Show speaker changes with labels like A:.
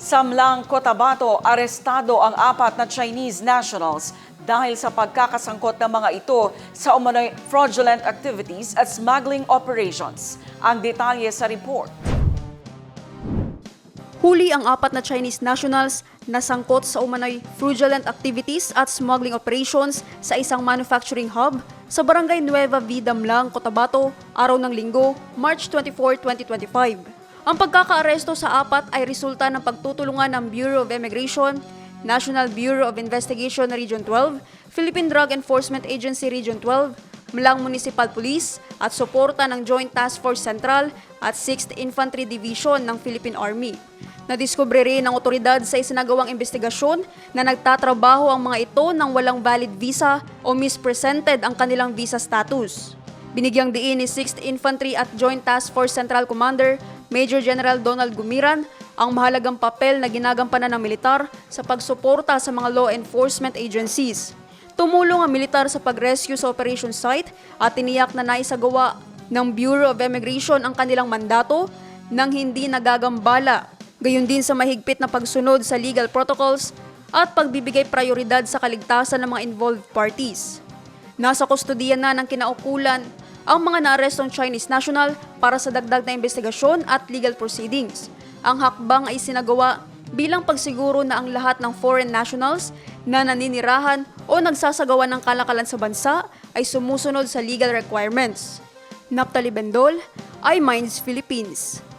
A: Sa Mlang, Cotabato, arestado ang apat na Chinese nationals dahil sa pagkakasangkot ng mga ito sa umano'y fraudulent activities at smuggling operations. Ang detalye sa report.
B: Huli ang apat na Chinese nationals na sangkot sa umano'y fraudulent activities at smuggling operations sa isang manufacturing hub sa Barangay Nueva Vida Mlang, Cotabato, araw ng linggo, March 24, 2025. Ang pagkakaaresto sa apat ay resulta ng pagtutulungan ng Bureau of Immigration, National Bureau of Investigation Region 12, Philippine Drug Enforcement Agency Region 12, Mlang Municipal Police at suporta ng Joint Task Force Central at 6th Infantry Division ng Philippine Army. Nadiskubre rin ng otoridad sa isinagawang investigasyon na nagtatrabaho ang mga ito ng walang valid visa o mispresented ang kanilang visa status. Binigyang diin ni 6th Infantry at Joint Task Force Central Commander Major General Donald Gumiran ang mahalagang papel na ginagampanan ng militar sa pagsuporta sa mga law enforcement agencies. Tumulong ang militar sa pag-rescue sa operation site at tiniyak na naisagawa ng Bureau of Immigration ang kanilang mandato nang hindi nagagambala. Gayon din sa mahigpit na pagsunod sa legal protocols at pagbibigay prioridad sa kaligtasan ng mga involved parties. Nasa kustodiya na ng kinaukulan ang mga naarestong Chinese national para sa dagdag na investigasyon at legal proceedings. Ang hakbang ay sinagawa bilang pagsiguro na ang lahat ng foreign nationals na naninirahan o nagsasagawa ng kalakalan sa bansa ay sumusunod sa legal requirements. Naptali Bendol, iMinds Philippines.